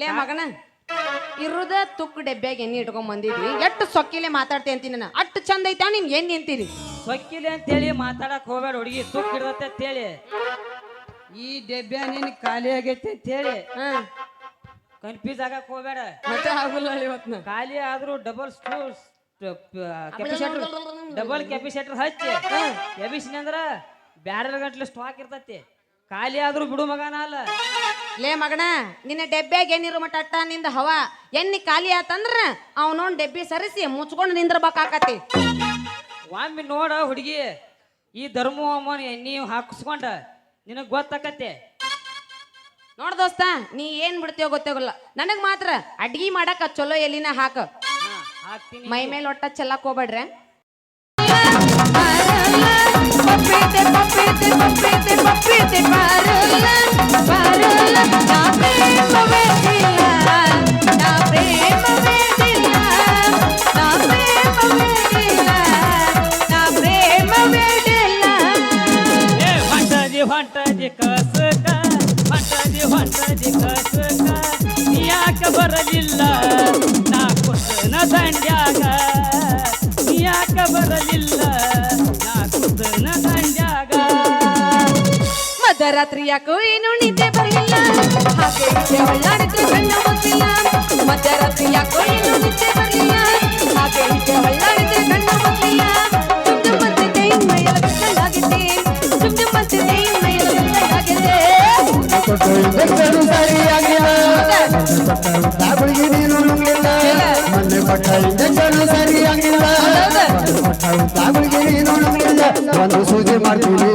ಲೇ ಮಗನ ಇರುದ ತುಕ್ಕು ಡೆಬ್ಬೆಗೆ ಎಣ್ಣೆ ಇಟ್ಕೊಂಡ್ ಬಂದಿದ್ವಿ. ಎಷ್ಟು ಸೊಕ್ಕಿಲೆ ಮಾತಾಡ್ತೀನಿ ಅಂತೀನಿ ನಾನು. ಅಷ್ಟು ಚಂದ ಐತಾ ನಿನ್ ಎಣ್ಣೆ ನಿಂತೀರಿ ಸೊಕ್ಕಿಲೆ ಅಂತೇಳಿ ಮಾತಾಡಕ್ ಹೋಗ್ಬೇಡ ಹುಡುಗಿ ತುಕ್ ಅಂತ ಅಂತೇಳಿ. ಈ ಡೆಬ್ಬೆ ನಿನ್ ಖಾಲಿ ಆಗೈತೆ ಅಂತೇಳಿ. ಹೇಳಿ ಕನ್ಫ್ಯೂಸ್ ಆಗಕ್ ಹೋಗ್ಬೇಡ. ಮತ್ತೆ ಆಗಲ್ಲ ಇವತ್ತು ಖಾಲಿ ಆದ್ರೂ ಡಬಲ್ ಕೆಪಿಸೇಟರ್ ಡಬಲ್ ಕೆಪಿಸೆಟ್ರ್ ಹಚ್ಚಿ. ಎಬಿಸಿನಿ ಅಂದ್ರ ಬ್ಯಾರಲ್ ಗಂಟ್ಲೆ ಸ್ಟಾಕ್ ಇರ್ತತಿ. ಖಾಲಿ ಆದ್ರೂ ಬಿಡು ಮಗನ ಅಲ್ಲ. ಲೇ ಮಗಣ ನಿನ್ನ ಡೆಬ್ಬ್ಯಾಗ ಏನಿರೋ ಮಟ್ಟ ಅಟ್ಟ ನಿಂದ ಹವ? ಎನ್ನಿ ಖಾಲಿ ಆತಂದ್ರ ಅವನೋನ್ ಡೆಬ್ಬಿ ಸರಿಸಿ ಮುಚ್ಕೊಂಡು ನಿಂದ್ರಬೇಕಾಕತಿ ಒಮ್ಮೆ ನೋಡ ಹುಡುಗಿ ಈ ಧರ್ಮವಮ್ಮನ ನೀವು ಹಾಕಿಸ್ಕೊಂಡ ನಿನಗ್ ಗೊತ್ತಾಕತ್ತೆ. ನೋಡ್ ದೋಸ್ತ ನೀ ಏನ್ ಬಿಡ್ತೀಯೋ ಗೊತ್ತಾಗಲ್ಲ. ನನಗ್ ಮಾತ್ರ ಅಡ್ಗಿ ಮಾಡಕ ಚಲೋ ಎಲಿನ ಹಾಕ. ಹಾಕ್ತೀನಿ. ಮೈ ಮೇಲೆ ಒಟ್ಟ ಚೆಲ್ಲಕ್ ಹೋಗ್ಬೇಡ್ರೆ. ಯಾಕ ಬರಲಿಲ್ಲ? ನಾ ಕುಸನ ದಂಡ್ಯಾಗ ಮಧ್ಯರಾತ್ರಿ ಯಾಕೋ ಏನು ನಿದ್ದೆ ಬರಲಿಲ್ಲ. ಹಾಗೆ ಹೀಗೆ ಹೊಳ್ಳಾಡಿದ್ರೆ ಕಣ್ಣು ಮುಚ್ಚಿಲ್ಲ. ಮಧ್ಯರಾತ್ರಿ ಯಾಕೋ ಏನು ನಿದ್ದೆ ಬರಲಿಲ್ಲ. ಹಾಗೆ ಹೀಗೆ ಹೊಳ್ಳಾಡಿದ್ರೆ ಕಣ್ಣು ಮುಚ್ಚಿಲ್ಲ. ಮೈಯೆಲ್ಲ ಮೈಯೆಲ್ಲ ಬಿಟ್ಟಲಾಗಿದೆ ಕೊಟ್ಟು ಇಂಜೆಕ್ಷನ್ ಸರಿಯಾಗಿಲ್ಲ. ತಾಬಳಿಗೆ ನೀನು ನುಂಗಿಲ್ಲ. ಮೊನ್ನೆ ಕೊಟ್ಟ ಇಂಜೆಕ್ಷನ್ ಸರಿಯಾಗಿಲ್ಲ. ಕೊಟ್ಟ ನೀನು ನುಂಗಿಲ್ಲ. ಒಂದು ಸೂಜಿ ಮಾಡ್ತೀನಿ.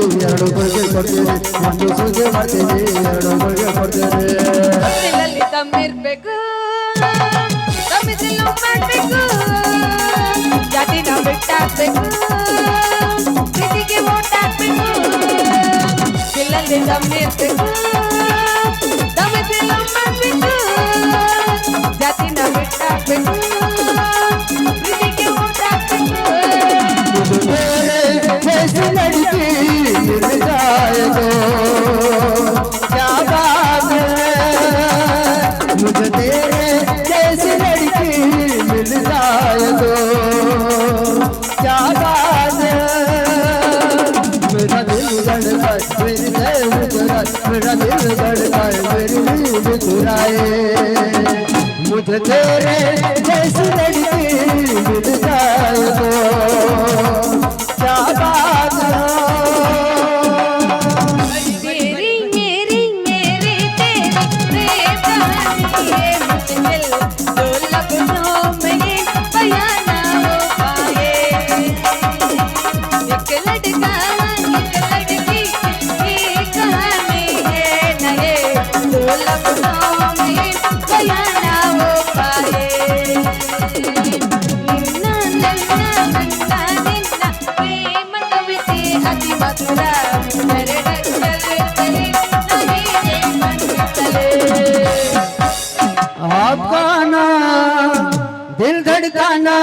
ಎರಡು ಗುಳಿಗೆ ಒಂದು ಸೂಜೆ ಮಾಡ್ತೀನಿ ಎರಡು ಗುಳಿಗೆ ದಮ್ಮಿರ್ಬೇಕು ದಮ್ಮಿದ್ರಲ್ಲಿ ಮಾಡ್ಬೇಕು ಜಾತಿನ ಬಿಟ್ಟಾಕ್ಬೇಕು. ಪ್ರೀತಿಗೆ ಓಟ್ ಹಾಕ್ಬೇಕು ಬಿಲ್ಲಲ್ಲಿ ದಮ್ಮಿರ್ಬೇಕು ದಮ್ಮಿದ್ರಲ್ಲಿ ಮಾಡ್ಬೇಕು ಜಾತಿನ ಬಿಟ್ಟಾಕ್ಬೇಕು. धड़का, मेरी दिल धड़का, मेरी दिल मुझे तेरे जैसी लड़की मिल जाए तो। क्या बात है? la ঠিকানা।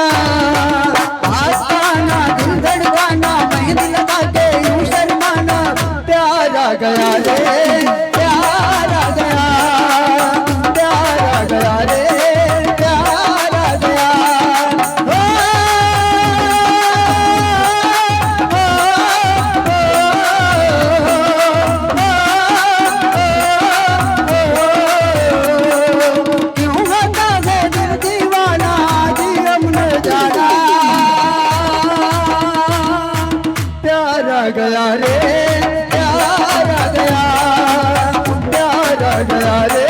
hayal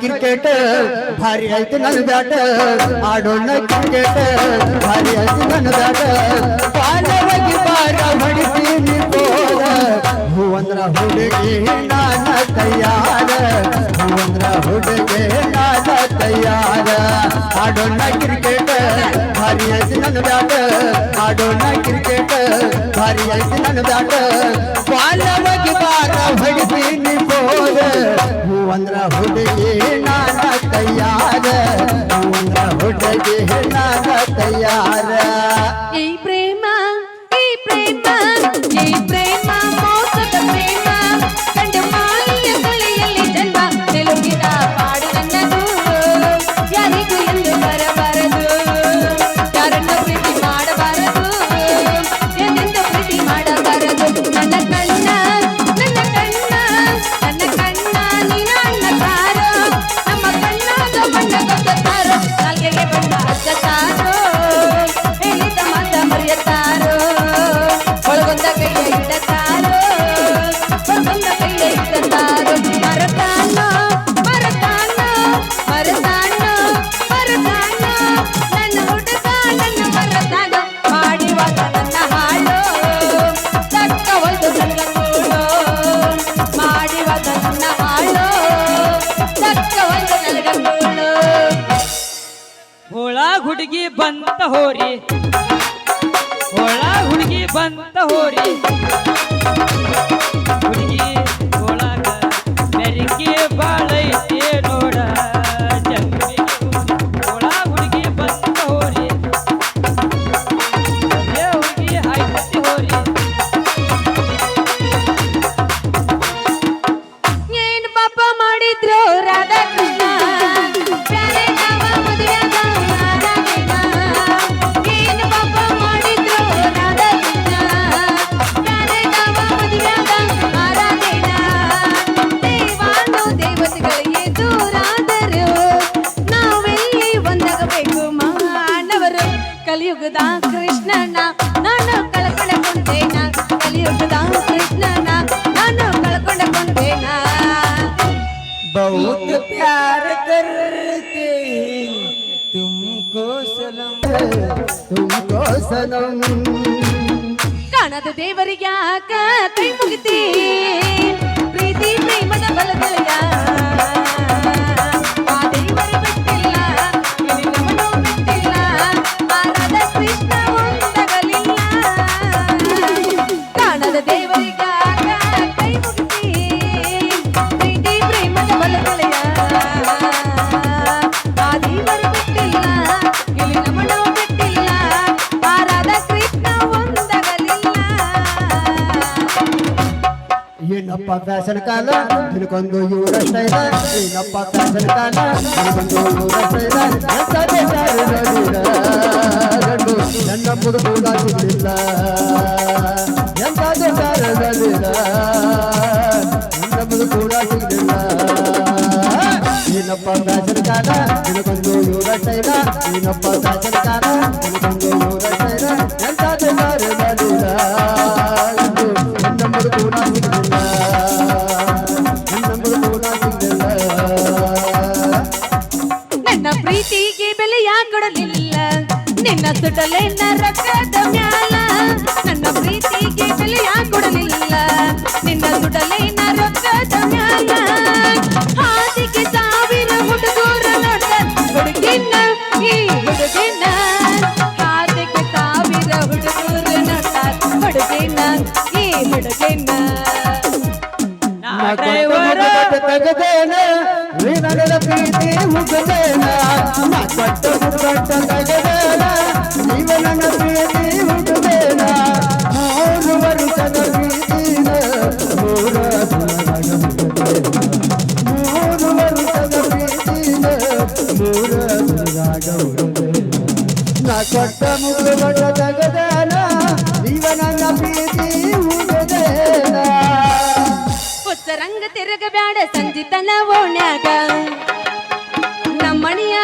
ಕ್ರಿಕೆಟ್, ಭಾರಿ ಐತಿ ನನ್ನ ಬ್ಯಾಟ. ಆಡೋಣ ಕ್ರಿಕೆಟ್, ಭಾರಿ ಐತಿ ನನ್ನ ಬ್ಯಾಟ. ಬಾಲವಾಗಿ ಬಾರ ಹೊಡಿತೀನಿ ಬೋರ ಹೂವಂದ್ರ ಹುಡುಗಿ ನಾನ ತಯಾರ. ಹೂವಂದ್ರ ಹುಡುಗಿ ನಾನ ತಯಾರ. ಆಡೋಣ ಕ್ರಿಕೆಟ್, ಭಾರಿ ಐತಿ ನನ್ನ ಬ್ಯಾಟ. ಆಡೋಣ ಕ್ರಿಕೆಟ್, ಭಾರಿ ಐತಿ ನನ್ನ ಬ್ಯಾಟ. ಬಾಲವಾಗಿ ಬಾರ ಹೊಡಿತೀನಿ ಬೋರ ಹೂವಂದ್ರ ಹುಡುಗಿ ನಾನ ತಯಾರ ಹೂವಂದ್ರ ಹುಡುಗಿ ನಾನ ತಯಾರ হরি ಕಲಿಯುಗದ ಕೃಷ್ಣನ ನಾನು ಕಳ್ಕೊಂಡೇನ ಕಲಿಯುಗದ ಕೃಷ್ಣನ ನಾನು ಕಳ್ಕೊಂಡೇನ ಬಹುತ ಪ್ಯಾರ ಕರ್ತೆ ತುಮಕೋ ಸಲಂ ತುಮಕೋ ಸಲಂ ಕಾಣದ ದೇವರಿಗೆ ಯಾಕ ಕೈ ಮುಗಿತಿ ಪ್ರೀತಿ ಪ್ರೇಮದ ಬಲದಲ್ಲ ಕಾಣದ ದೇವರಿಗೆ ಯಾಕ ಕೈ ಮುಗಿತಿ ಪ್ರೀತಿ ಪ್ರೇಮದ ಬಲದಲಯ ಆ ದೇವರ ಬಿಟ್ಟಿಲ್ಲ ಇಲ್ಲಿ ನಮ್ಮನ್ನು ಬಿಟ್ಟಿಲ್ಲ ಆ ರಾಧಾ ಕೃಷ್ಣ ಒಂದಾಗಲಿಲ್ಲ ಏನಪ್ಪ ಫ್ಯಾಷನ್ ಕಾಲ ತಿಳ್ಕೊಂಡು ಇವರ ಸ್ಟೈಲ ಏನಪ್ಪ ಫ್ಯಾಷನ್ ಕಾಲ ತಿಳ್ಕೊಂಡು ಇವರ ಸ್ಟೈಲ ಎಂತದೇ ಸಾರು ನೋಡಿರ ಗಂಡು ನನ್ನ ಹುಡುಗ ಸಾರು ನೋಡಿರ ನನ್ನ ಪ್ರೀತಿಗೆ ಬೆಲೆಯ ಕೊಡಲಿಲ್ಲ ನಿನ್ನ ಸುಡಲೆ ನರಕದ ಮ್ಯಾಲ ತಗದೇನ ನನ್ನ ಪ್ರೀತಿ ಮುಗದೇನ ನಾ ಕೊಟ್ಟ ಮುಟ್ಟ ತಗದೇನ ನೀವ ನನ್ನ ಪ್ರೀತಿ ಕೊಟ್ಟ ಮುಗ್ದು ಕೊಟ್ಟ ತಗದೇನ ನೀವ ನನ್ನ ಪ್ರೀತಿ ಮುಗದೇನ ಹುಚ್ಚರಂಗ ತಿರುಗಬ್ಯಾಡ ಸಂಜಿತನ ಓಣ್ಯಾಗ. ನಮ್ಮಣಿಯ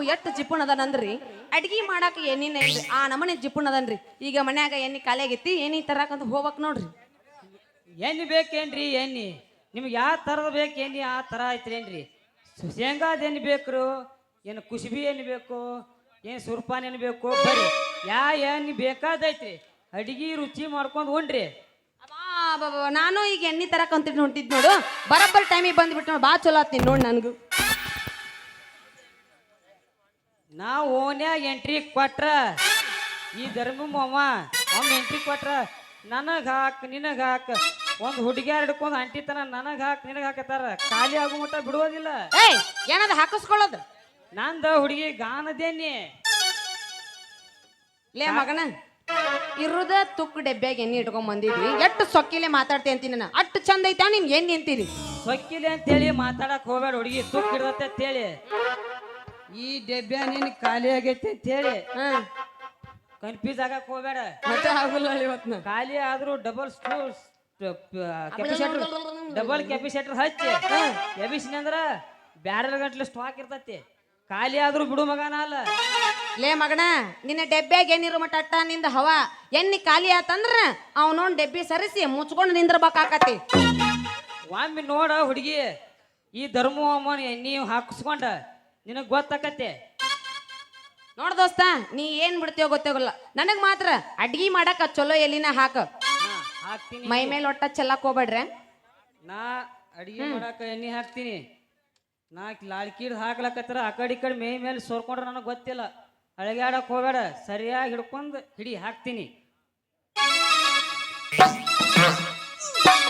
ಎಟ್ ಎಷ್ಟು ಜಿಪುಣ ಅದಾನಂದ್ರಿ? ಅಡ್ಗಿ ಮಾಡಾಕ ಎಣ್ಣಿನ ಇಲ್ರಿ? ಆ ನಮನೆ ಜಿಪುಣದನ್ರಿ ಈಗ ಮನ್ಯಾಗ ಎಣ್ಣಿ ಕಾಲಿಯಾಗೈತಿ ಏನಿ ತರಾಕಂತ ಹೋಗ್ಬೇಕ್ ನೋಡ್ರಿ. ಎಣ್ಣೆ ಬೇಕೇನ್ರಿ ಎಣ್ಣೆ? ನಿಮ್ಗೆ ಯಾವ ಥರದ ಬೇಕು ಎಣ್ಣೆ ಆ ಥರ ಐತ್ರೇನ್ರಿ ಶೇಂಗಾದ ಎಣ್ಣೆ ಬೇಕ್ರು ಏನು ಕುಸುಬಿ ಎಣ್ಣೆ ಬೇಕು ಏನು ಸುರ್ಪಾನ್ ಎಣ್ಣೆ ಬೇಕು ಬರ್ರಿ ಯಾ ಎಣ್ಣೆ ಬೇಕಾದೈತ್ರಿ ಅಡಿಗೆ ರುಚಿ ಮಾಡ್ಕೊಂಡು ಉಣ್ರಿ ಅಬ್ಬಾ ನಾನು ಈಗ ಎಣ್ಣೆ ತರಕಂತ ಹೊಂಟಿದ್ ನೋಡು. ಬರಬ್ಬರ್ ಟೈಮಿಗೆ ಬಂದ್ಬಿಟ್ಟು ನೋಡಿ ಬಾ ಚಲೋ ಆತ್ನಿ ನೋಡ್ ನನಗೂ. ನಾವು ಓನ್ಯಾಗ ಎಂಟ್ರಿ ಕೊಟ್ರ ಈ ಧರ್ಮ ಮಾವ ಅವ್ನ ಎಂಟ್ರಿ ಕೊಟ್ರ ನನಗ್ ಹಾಕ್ ನಿನಗ್ ಹಾಕ್ ಒಂದ್ ಹುಡುಗಿಯಾರ್ ಹಿಡ್ಕೊಂಡ್ ಅಂಟಿತನ ನನಗೆ ಹಾಕ್ ನಿನಗೆ ಹಾಕತಾರ ಖಾಲಿ ಆಗು ಮಟ್ಟ ಬಿಡುವುದಿಲ್ಲ. ಏಯ್ ಏನದ ಹಾಕಿಸ್ಕೊಳ್ಳೋದು? ನಂದ ಹುಡುಗಿ ಗಾನದೇನಿ. ಲೇ ಮಗನ ಇರುದ ತುಕ್ಕು ಡಬ್ಬ್ಯಾಗ ಎಣ್ಣೆ ಇಟ್ಕೊಂಡ್ ಬಂದಿದ್ವಿ ಎಷ್ಟು ಸೊಕ್ಕಿಲೆ ಮಾತಾಡ್ತಿ ಅಂತೀನಿ ನಾನು. ಅಷ್ಟು ಚಂದ ಐತಾ ನಿಮ್ಗೆ ಎಣ್ಣೆ ಅಂತೀರಿ ಸೊಕ್ಕಿಲೆ ಅಂತೇಳಿ ಮಾತಾಡಕ್ ಹೋಗ್ಬೇಡ ಹುಡುಗಿ ತುಕ್ ಹಿಡ್ದತ್ತೆ ಅಂತೇಳಿ. ಈ ಡೆಬ್ಬೆ ನಿನ್ ಖಾಲಿ ಆಗೈತೆ ಅಂತ ಹೇಳಿ ಕನ್ಫ್ಯೂಸ್ ಆಗಕ್ ಹೋಗ್ಬೇಡ. ಮತ್ತೆ ಆಗುಲ್ಲ ಇವತ್ತು ಖಾಲಿ ಆದ್ರೂ double stool capacitor double capacitor ಹಚ್ಚಿ. ಎಬಿಸಿನ ಅಂದ್ರ ಬ್ಯಾರಲ್ ಗಂಟ್ಲೆ ಸ್ಟಾಕ್ ಇರ್ತತಿ. ಖಾಲಿ ಆದ್ರೂ ಬಿಡು ಮಗನ ಅಲ್ಲ. ಲೇ ಮಗಣ ನಿನ್ನ ಡೆಬ್ಬ್ಯಾಗ ಏನಿರೋ ಮಟ್ಟ ಅಟ್ಟ ನಿಂದ ಹವ. ಎನ್ನಿ ಖಾಲಿ ಆತಂದ್ರ ಅವನೋನ್ ಡೆಬ್ಬಿ ಸರಿಸಿ ಮುಚ್ಕೊಂಡು ನಿಂದ್ರಬೇಕಾಕತಿ ಒಮ್ಮೆ ನೋಡ ಹುಡುಗಿ ಈ ಧರ್ಮವಮ್ಮನ ಎಣ್ಣಿ ಹಾಕಿಸ್ಕೊಂಡ. ನಿನಗ್ ಗೊತ್ತಾಕತ್ತೆ? ನೋಡ್ ದೋಸ್ತ ನೀ ಏನ್ ಬಿಡ್ತೀಯೋ ಗೊತ್ತಾಗಲ್ಲ. ನನಗ್ ಮಾತ್ರ ಅಡ್ಗಿ ಮಾಡಕ ಚಲೋ ಎಲ್ಲಿನ ಹಾಕ. ಹಾ, ಹಾಕ್ತೀನಿ ಮೈ ಮೇಲೆ ಒಟ್ಟ ಚೆಲ್ಲಕ್ ಹೋಗ್ಬೇಡ್ರೆ. ನಾ ಅಡಿಗೆ ಮಾಡಾಕ ಎಣ್ಣೆ ಹಾಕ್ತೀನಿ. ನಾ ಲಾಡ್ಕಿಡ್ ಹಾಕ್ಲಕತ್ತರ ಆ ಕಡೆ ಈ ಕಡೆ ಮೈ ಮೇಲೆ ಸೋರ್ಕೊಂಡ್ರೆ ನನಗೆ ಗೊತ್ತಿಲ್ಲ. ಅಳಗ್ಯಾಡಕ್ ಹೋಗ್ಬೇಡ ಸರಿಯಾಗಿ ಹಿಡ್ಕೊಂಡು ಹಿಡಿ ಹಾಕ್ತೀನಿ.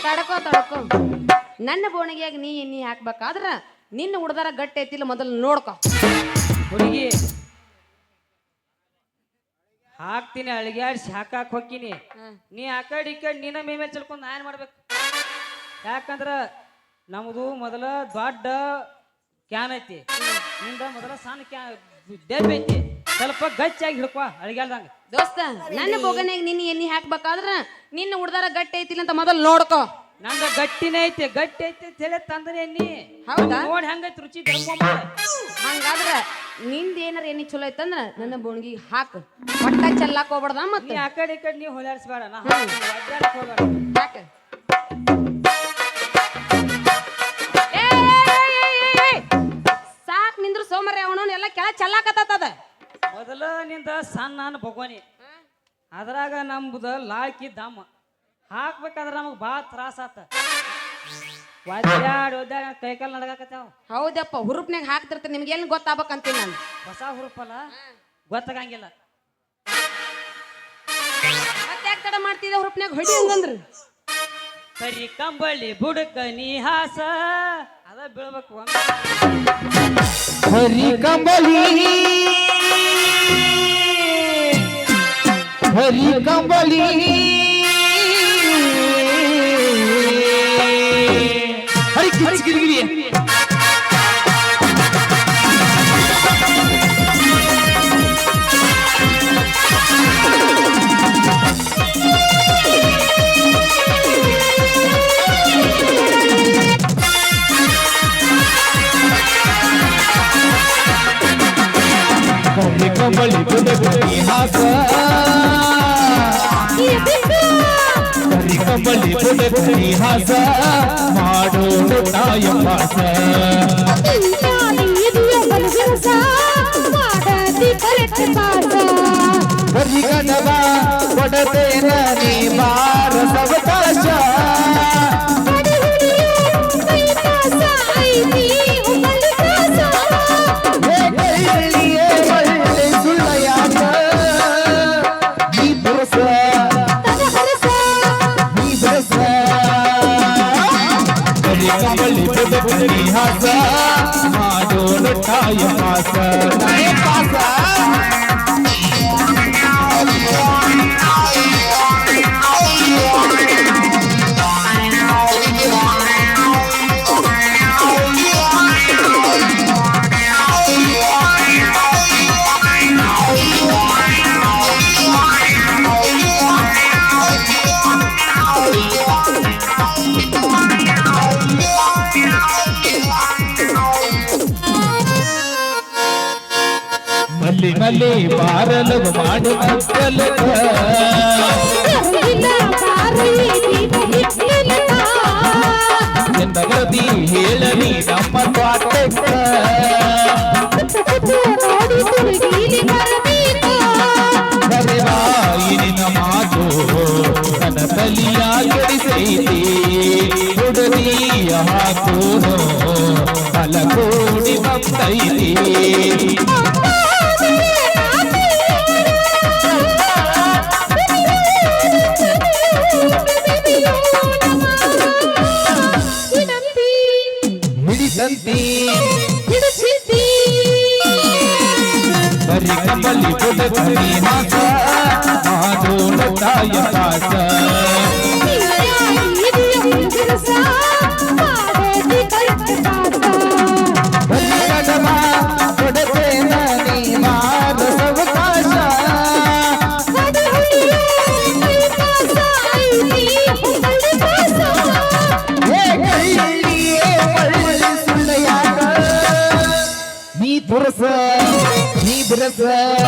ತಡಕೋ ತಡಕೋ. ನನ್ನ ಬೋಣಿಗೆಯಾಗ ನೀ ಎಣ್ಣಿ ಹಾಕ್ಬೇಕಾದ್ರ ನಿನ್ನ ಹುಡ್ದಾರ ಗಟ್ಟಿ ಐತಿಲ್ಲ ಮೊದಲು ನೋಡ್ಕೊ. ಹುಡುಗಿ ಹಾಕ್ತೀನಿ ಅಳಗ್ಯಾಡ್ಸಿ ಹಾಕಾಕ್ ಹೋಕ್ಕಿನಿ ನೀ ಆ ಕಡೆ ಈ ಕಡೆ ನಿನ್ನ ಮೈ ಮೇಲೆ ಚಲ್ಕೊಂಡು ನಾ ಏನ್ ಮಾಡ್ಬೇಕು? ಯಾಕಂದ್ರ ನಮ್ದು ಮೊದಲ ದೊಡ್ಡ ಕ್ಯಾನ್ ಐತಿ. ನಿಂದ ಮೊದಲ ಸಣ್ಣ ಕ್ಯಾನ್ ಡೆಬ್ ಐತಿ. ಸ್ವಲ್ಪ ಗಚ್ಚಾಗಿ ಹಿಡ್ಕೊ ಅಳಗ್ಯಾಲ್ದಂಗ ದೋಸ್ತ ನನ್ನ ಬೊಗನೆಗೆ ನಿನ್ನ ಎಣ್ಣಿ ಹಾಕ್ಬೇಕಾದ್ರ ನಿನ್ನ ಹುಡ್ದಾರ ಗಟ್ಟಿ ಐತಿಲ್ಲ ಅಂತ ಮೊದಲು ನೋಡ್ಕೊ. ನಂದ ಗಟ್ಟಿನ ಐತೆ ಗಟ್ಟಿ ಐತೆ ತಲೆ ತಂದ್ರೆ ಎಣ್ಣಿ ಹೌದಾ? ನೋಡಿ ಹಂಗೈತಿ ರುಚಿ ಹಂಗಾದ್ರ ನಿಂದ ಏನಾರ ಏನಿ ಚಲೋ ಐತಂದ್ರ ನನ್ನ ಬೋಣಿಗೆ ಹಾಕು. ಒಟ್ಟ ಚೆಲ್ಲಾಕ್ ಹೋಗ್ಬಾರ್ದ ನೀ ಮತ್ತೆ ಆ ಕಡೆ ಈ ಕಡೆ ನೀವು ಹೊಲಾಡ್ಸ್ಬೇಡ ನಾ ಹೋಗ್ಬೇಡ. ಯಾಕ? ಏ. ಸಾಕ್ ನಿಂದ್ರು ಸೋಮರ ಅವನವನ್ ಎಲ್ಲ ಕೆಳ ಚೆಲ್ಲಾಕತ್ತದ ಮೊದಲ ನಿಂದ ಸಣ್ಣ ಭಗವಾನಿ. ಅದ್ರಾಗ ನಮ್ದು ಲಾಳ್ಕಿ ದಮ್ಮ ಹಾಕ್ಬೇಕಾದ್ರೆ ನಮಗೆ ಭಾಳ ತ್ರಾಸ ಆತ. ಒದ್ದಾಡಿ ಒದ್ದಾಡಿ ಕೈಕಾಲು ನಡಗಾಕತ್ತಾವ ಹೌದಪ್ಪ ಹುರುಪ್ನ್ಯಾಗ ಹಾಕ್ತಿರ್ತಾರೆ ನಿಮ್ಗೆ ಏನು ಗೊತ್ತಾಗ್ಬೇಕಂತೀನಿ ನಾನು? ಹೊಸ ಹುರುಪಲ್ಲ? ಗೊತ್ತಾಗಂಗಿಲ್ಲ. ಮತ್ತೆ ಯಾಕೆ ತಡ ಮಾಡ್ತಿದ್ದೆ ಹುರುಪ್ನ್ಯಾಗ? ಹೊಡಿ ಹಂಗಂದ್ರ. ಸರಿ ಕಂಬಳಿ ಬುಡಕ ನಿಹಾಸ ಅದ ಬೀಳ್ಬೇಕು ಒಮ್ಮೆ. ಹರಿ ಕಂಬಳಿ ಹರಿ ಕಂಬಳಿ. ज़िंदगी है ಕಂಬಳಿ ಬುಡಗಲಿ ಹಾಕ ಕರಿ ಕಂಬಳಿ ಬುಡಗಲಿ ಹಾಕ ಬಡತೇನ ನೀ ಮಾರ ಸವಕಾಶ తల్లి బారలకు మాడు అత్తలకు నగరది హేళని నమ్మ పాటెక్క ಮಾತು ನನ್ನ ತಲಿಯ ಗೆಡಿಸೈತಿ ಹುಡುಗಿಯ ಹಾಕೋನು ಅಲ ಕೋಡಿ ಬಂದೈತಿ ಬಿಡಿಸಿದ್ದಿ ಬಿಡಿಸಿದ್ದಿ ಬರಿ ಕಮಲಿ ಬುಡ ಮಾಸ ಮಾಧೋರ ಪಾಸ Yeah.